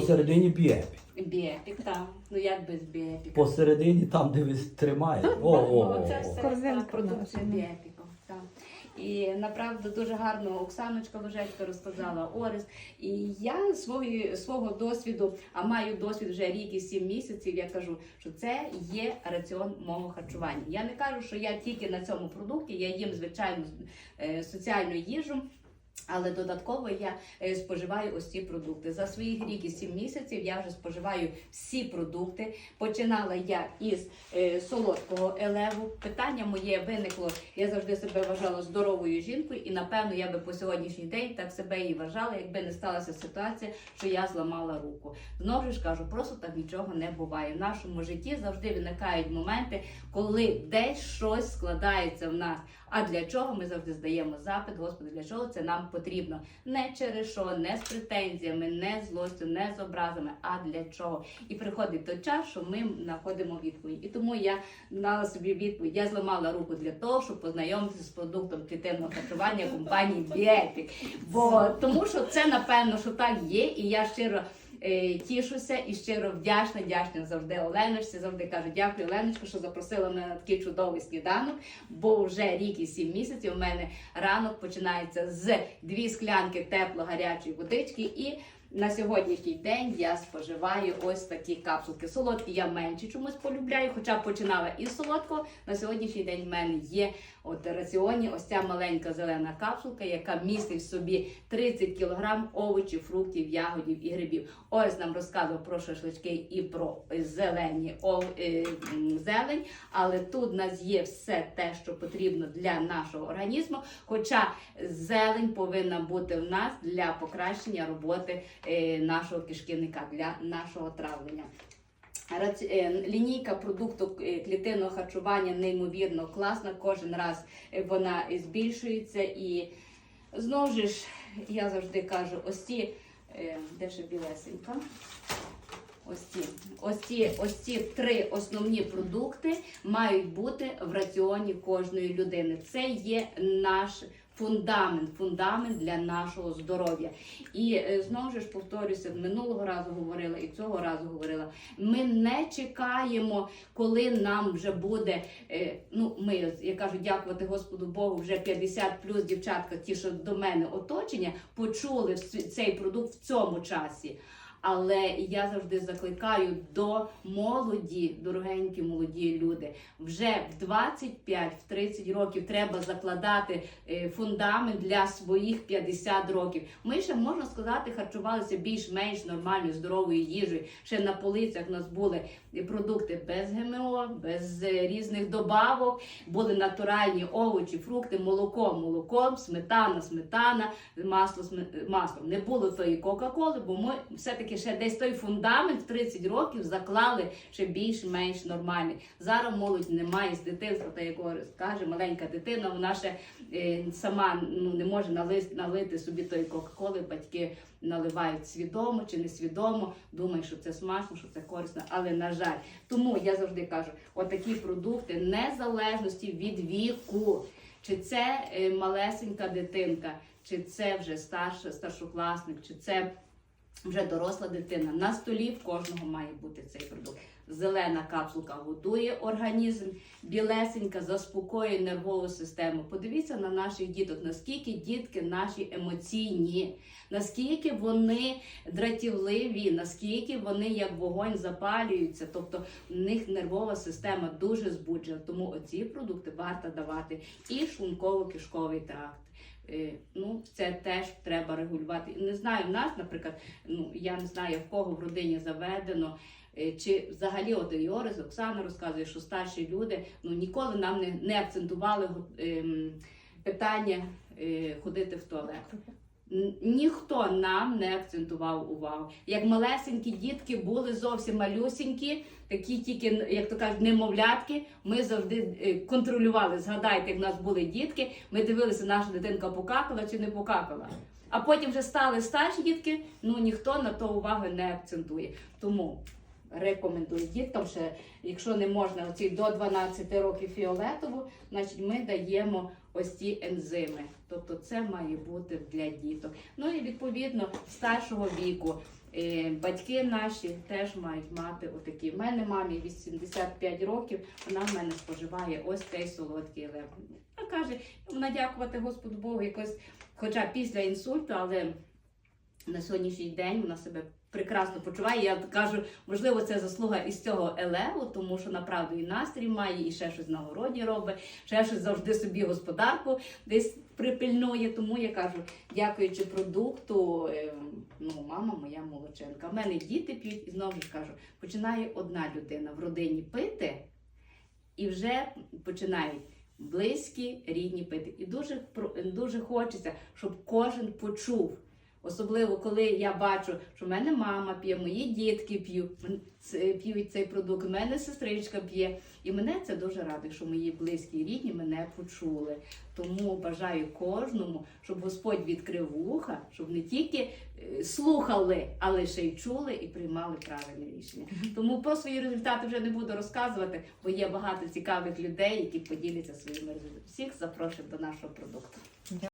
Посередині біепік. Біепік, так. Ну як без біепіка? Посередині там, де ви тримаєте. О, о, Ну, це все Корзинка та, продукти наша, ну. біепіку. Так. І направду дуже гарно Оксаночка Ложечка розказала Орис. І я свої, свого досвіду, а маю досвід вже рік і сім місяців. Я кажу, що це є раціон мого харчування. Я не кажу, що я тільки на цьому продукті, я їм звичайно е, соціальну їжу. Але додатково я е, споживаю ось ці продукти. За свої рік і 7 місяців я вже споживаю всі продукти. Починала я із е, солодкого елеву. Питання моє виникло. Я завжди себе вважала здоровою жінкою, і напевно я би по сьогоднішній день так себе і вважала, якби не сталася ситуація, що я зламала руку. Знову ж кажу, просто так нічого не буває. В нашому житті завжди виникають моменти, коли десь щось складається в нас. А для чого ми завжди здаємо запит, Господи, для чого це нам потрібно? Не через що, не з претензіями, не з злостю, не з образами, а для чого? І приходить той час, що ми знаходимо відповідь. І тому я дала собі відповідь. Я зламала руку для того, щоб познайомитися з продуктом клітинного харчування компанії Біепік. Бо тому, що це напевно, що так є, і я щиро. Е, Тішуся і щиро вдячна, вдячна завжди Оленочці. Завжди кажу, дякую, Оленочку, що запросила мене на такий чудовий сніданок. Бо вже рік і сім місяців у мене ранок починається з дві склянки тепло-гарячої водички. І на сьогоднішній день я споживаю ось такі капсулки. Солодкі я менше чомусь полюбляю, хоча починала із солодкого. На сьогоднішній день в мене є от раціоні ось ця маленька зелена капсулка, яка містить в собі 30 кг овочів, фруктів, ягодів і грибів. Ось нам розказував про шашлички і про зелені ов... е, зелень, але тут в нас є все те, що потрібно для нашого організму. Хоча зелень повинна бути в нас для покращення роботи нашого кишківника, для нашого травлення. Е, Лінійка продукту е, клітинного харчування неймовірно класна. Кожен раз е, вона збільшується. І знову ж я завжди кажу, ось ці, е, де ще білесенька. Ось ці, ось ці, ось ці три основні продукти мають бути в раціоні кожної людини. Це є наш фундамент, фундамент для нашого здоров'я. І е, знову ж повторюся, минулого разу говорила і цього разу говорила. Ми не чекаємо, коли нам вже буде. е, Ну, ми я кажу, дякувати Господу Богу, вже 50 плюс дівчатка, ті, що до мене оточення, почули цей продукт в цьому часі. Але я завжди закликаю до молоді, дорогенькі молоді люди. Вже в 25-30 років треба закладати е, фундамент для своїх 50 років. Ми ще можна сказати, харчувалися більш-менш нормальною, здоровою їжею. Ще на полицях у нас були продукти без ГМО, без е, різних добавок, були натуральні овочі, фрукти, молоко, молоком, сметана, сметана, масло, масло. Не було тої Кока-Коли, бо ми все-таки ще десь той фундамент в 30 років заклали ще більш-менш нормальний. Зараз молодь не має з дитинства, та якого каже маленька дитина, вона ще е, сама ну, не може налити, налити собі тої Кока-Коли, батьки наливають свідомо чи несвідомо, думають, що це смачно, що це корисно, але на жаль. Тому я завжди кажу, отакі продукти незалежності від віку. Чи це е, малесенька дитинка, чи це вже старша, старшокласник, чи це вже доросла дитина. На столі в кожного має бути цей продукт. Зелена капсулка годує організм, білесенька заспокоює нервову систему. Подивіться на наших діток, наскільки дітки наші емоційні, наскільки вони дратівливі, наскільки вони як вогонь запалюються. Тобто в них нервова система дуже збуджена. Тому оці продукти варто давати і шлунково-кишковий тракт. Е, Ну, це теж треба регулювати. Не знаю, в нас, наприклад, ну я не знаю, в кого в родині заведено. е, Чи взагалі от Йорис, Оксана розказує, що старші люди ну ніколи нам не, не акцентували ем, питання е, ходити в туалет. Ніхто нам не акцентував увагу. Як малесенькі дітки були зовсім малюсінькі, такі тільки, як то кажуть, немовлятки. Ми завжди е, контролювали. Згадайте, як в нас були дітки, ми дивилися, наша дитинка покакала чи не покакала. А потім вже стали старші дітки, ну ніхто на то уваги не акцентує. Тому рекомендую діткам ще, якщо не можна оці до 12 років фіолетову, значить ми даємо ось ці ензими. Тобто це має бути для діток. Ну і відповідно старшого віку. Е, Батьки наші теж мають мати отакі. У мене мамі 85 років, вона в мене споживає ось цей солодкий лев. Вона каже, вона дякувати Господу Богу, якось, хоча після інсульту, але на сьогоднішній день вона себе прекрасно почуває. Я кажу, можливо, це заслуга із цього елеву, тому що направду і настрій має, і ще щось на городі робить, ще щось завжди собі господарку десь припильнує. Тому я кажу, дякуючи продукту, е, ну, мама моя молодчинка. У мене діти п'ють, і знову ж кажу, починає одна людина в родині пити, і вже починають. Близькі, рідні пити. І дуже, дуже хочеться, щоб кожен почув. Особливо, коли я бачу, що в мене мама п'є, мої дітки п'ють, цей продукт, в мене сестричка п'є. І мене це дуже радує, що мої близькі і рідні мене почули. Тому бажаю кожному, щоб Господь відкрив вуха, щоб не тільки е, слухали, але ще й чули і приймали правильне рішення. Тому про свої результати вже не буду розказувати, бо є багато цікавих людей, які поділяться своїми результатами. Всіх запрошую до нашого продукту.